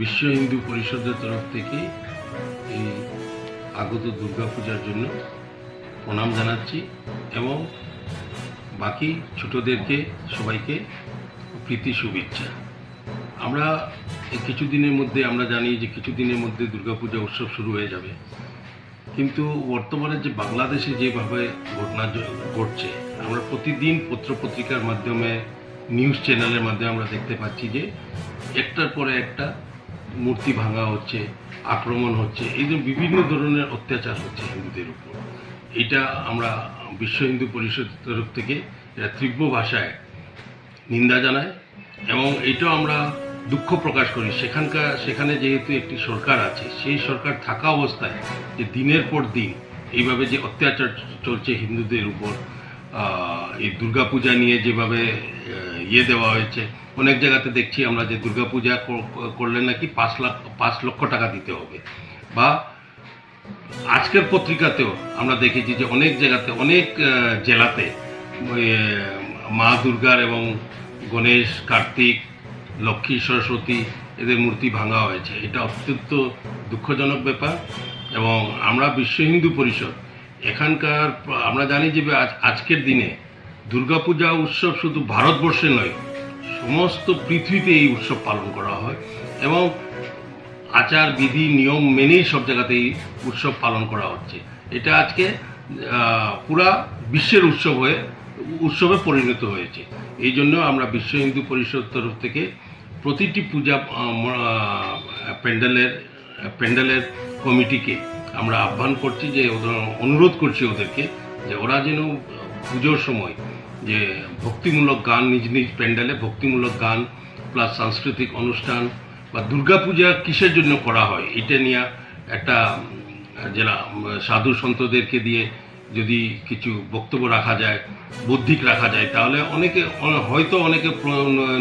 বিশ্ব হিন্দু পরিষদের তরফ থেকে এই আগত দুর্গাপূজার জন্য প্রণাম জানাচ্ছি এবং বাকি ছোটদেরকে, সবাইকে প্রীতি শুভেচ্ছা। আমরা কিছুদিনের মধ্যে, আমরা জানি যে কিছুদিনের মধ্যে দুর্গাপূজা উৎসব শুরু হয়ে যাবে। কিন্তু বর্তমানে যে বাংলাদেশে যেভাবে ঘটনা ঘটছে, আমরা প্রতিদিন পত্রপত্রিকার মাধ্যমে, নিউজ চ্যানেলের মাধ্যমে আমরা দেখতে পাচ্ছি যে একটার পরে একটা মূর্তি ভাঙা হচ্ছে, আক্রমণ হচ্ছে, এই যে বিভিন্ন ধরনের অত্যাচার হচ্ছে হিন্দুদের উপর। এটা আমরা বিশ্ব হিন্দু পরিষদের তরফ থেকে এটা তীব্র ভাষায় নিন্দা জানায় এবং এটাও আমরা দুঃখ প্রকাশ করি। সেখানকার, সেখানে যেহেতু একটি সরকার আছে, সেই সরকার থাকা অবস্থায় যে দিনের পর দিন এইভাবে যে অত্যাচার চলছে হিন্দুদের উপর এই দুর্গাপূজা নিয়ে যেভাবে ইয়ে দেওয়া হয়েছে, অনেক জায়গাতে দেখছি আমরা যে দুর্গাপূজা কর- করলে নাকি পাঁচ লাখ, পাঁচ লক্ষ টাকা দিতে হবে। বা আজকের পত্রিকাতেও আমরা দেখেছি যে অনেক জায়গাতে, অনেক জেলাতে মা দুর্গার এবং গণেশ, কার্তিক, লক্ষ্মী সরস্বতী এদের মূর্তি ভাঙা হয়েছে। এটা অত্যন্ত দুঃখজনক ব্যাপার এবং আমরা বিশ্ব হিন্দু পরিষদ এখানকার, আমরা জানি যে আজ- আজকের দিনে দুর্গাপূজা উৎসব শুধু ভারতবর্ষে নয়, সমস্ত পৃথিবীতে এই উৎসব পালন করা হয় এবং আচার, বিধি, নিয়ম মেনেই সব জায়গাতেই উৎসব পালন করা হচ্ছে। এটা আজকে পুরা বিশ্বের উৎসব হয়ে, উৎসবে পরিণত হয়েছে। এই জন্য আমরা বিশ্ব হিন্দু পরিষদ তরফ থেকে প্রতিটি পূজা প্যান্ডেলের প্যান্ডেলের কমিটিকে আমরা আহ্বান করছি যে অনুরোধ করছি ওদেরকে যে ওরা যেন পুজোর সময় যে ভক্তিমূলক গান নিজ নিজ প্যান্ডেলে ভক্তিমূলক গান প্লাস সাংস্কৃতিক অনুষ্ঠান বা দুর্গাপূজা কিসের জন্য করা হয়, এটা নিয়ে একটা যারা সাধু সন্তদেরকে দিয়ে যদি কিছু বক্তব্য রাখা যায়, বৌদ্ধিক রাখা যায়, তাহলে অনেকে, হয়তো অনেকে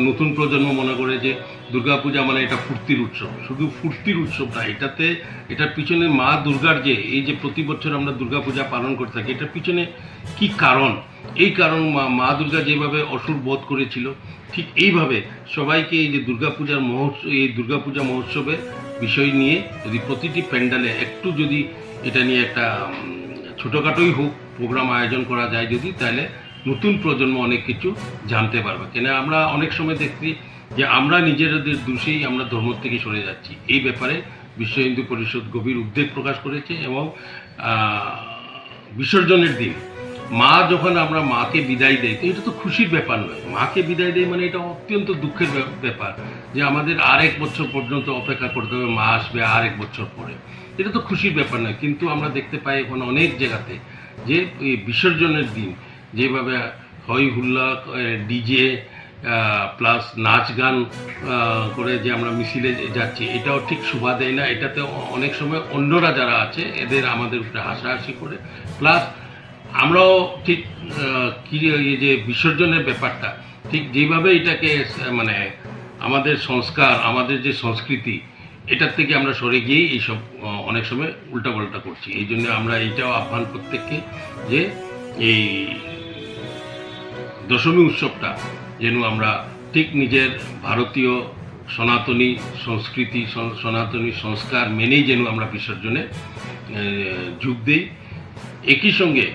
নতুন প্রজন্ম মনে করে যে দুর্গাপূজা মানে এটা ফুর্তির উৎসব। শুধু ফুর্তির উৎসব না, এটাতে, এটার পিছনে মা দুর্গার যে, এই যে প্রতি বছর আমরা দুর্গাপূজা পালন করে থাকি, এটার পিছনে কি কারণ? এই কারণ মা মা দুর্গা যেভাবে অসুর বোধ করেছিল, ঠিক এইভাবে সবাইকে এই যে দুর্গাপূজার মহোৎসব এই দুর্গাপূজা মহোৎসবের বিষয় নিয়ে যদি প্রতিটি প্যান্ডেলে একটু যদি এটা নিয়ে একটা ছোটোখাটোই হোক প্রোগ্রাম আয়োজন করা যায় যদি, তাহলে নতুন প্রজন্ম অনেক কিছু জানতে পারবে। কেন আমরা অনেক সময় দেখছি যে আমরা নিজেদের দোষেই আমরা ধর্ম থেকে সরে যাচ্ছি। এই ব্যাপারে বিশ্ব হিন্দু পরিষদ গভীর উদ্বেগ প্রকাশ করেছে এবং বিসর্জনের দিন মা যখন আমরা মাকে বিদায় দেই, তো এটা তো খুশির ব্যাপার নয়। মাকে বিদায় দেয় মানে এটা অত্যন্ত দুঃখের ব্যাপার যে আমাদের আরেক বছর পর্যন্ত অপেক্ষা করতে হবে, মা আসবে আরেক বছর পরে। এটা তো খুশির ব্যাপার নয়, কিন্তু আমরা দেখতে পাই এখন অনেক জায়গাতে যে বিসর্জনের দিন যেভাবে হই হুল্লা ডিজে প্লাস নাচ গান করে যে আমরা মিছিলে যাচ্ছি, এটাও ঠিক শোভা দেয় না। এটাতে অনেক সময় অন্যরা যারা আছে, এদের আমাদের উপরে হাসাহাসি করে, প্লাস আমরাও ঠিক কি যে বিসর্জনের ব্যাপারটা, ঠিক যেভাবে এটাকে মানে আমাদের সংস্কার, আমাদের যে সংস্কৃতি, এটার থেকে আমরা সরে গিয়েই এইসব অনেক সময় উল্টাপাল্টা করছি। এই জন্য আমরা এইটাও আহ্বান প্রত্যেককে যে এই দশমী উৎসবটা যেন আমরা ঠিক নিজের ভারতীয় সনাতনী সংস্কৃতি সনাতনী সংস্কার মেনেই যেন আমরা বিসর্জনে যোগ দিই। একই সঙ্গে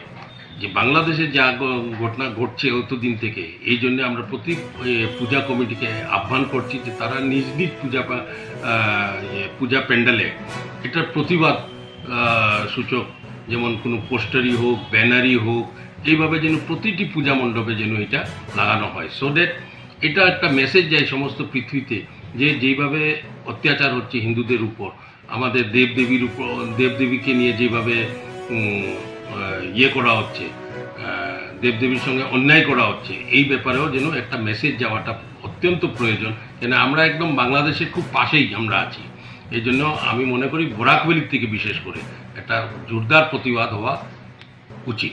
যে বাংলাদেশে যা ঘটনা ঘটছে অতদিন থেকে, এই জন্য আমরা প্রতি পূজা কমিটিকে আহ্বান করছি যে তারা নিজ নিজ পূজা পূজা প্যান্ডেলে এটার প্রতিবাদ সূচক, যেমন কোনো পোস্টারই হোক, ব্যানারই হোক, এইভাবে যেন প্রতিটি পূজা মণ্ডপে যেন এটা লাগানো হয়। সো দ্যাট এটা একটা মেসেজ যায় সমস্ত পৃথিবীতে যে যেইভাবে অত্যাচার হচ্ছে হিন্দুদের উপর, আমাদের দেবদেবীর উপর, দেবদেবীকে নিয়ে যেভাবে ইয়ে করা হচ্ছে দেবদেবীর সঙ্গে অন্যায় করা হচ্ছে। এই ব্যাপারেও যেন একটা মেসেজ যাওয়াটা অত্যন্ত প্রয়োজন, কেন আমরা একদম বাংলাদেশের খুব পাশেই আমরা আছি। এই জন্য আমি মনে করি বোরাকবেলির থেকে বিশেষ করে একটা জোরদার প্রতিবাদ হওয়া উচিত।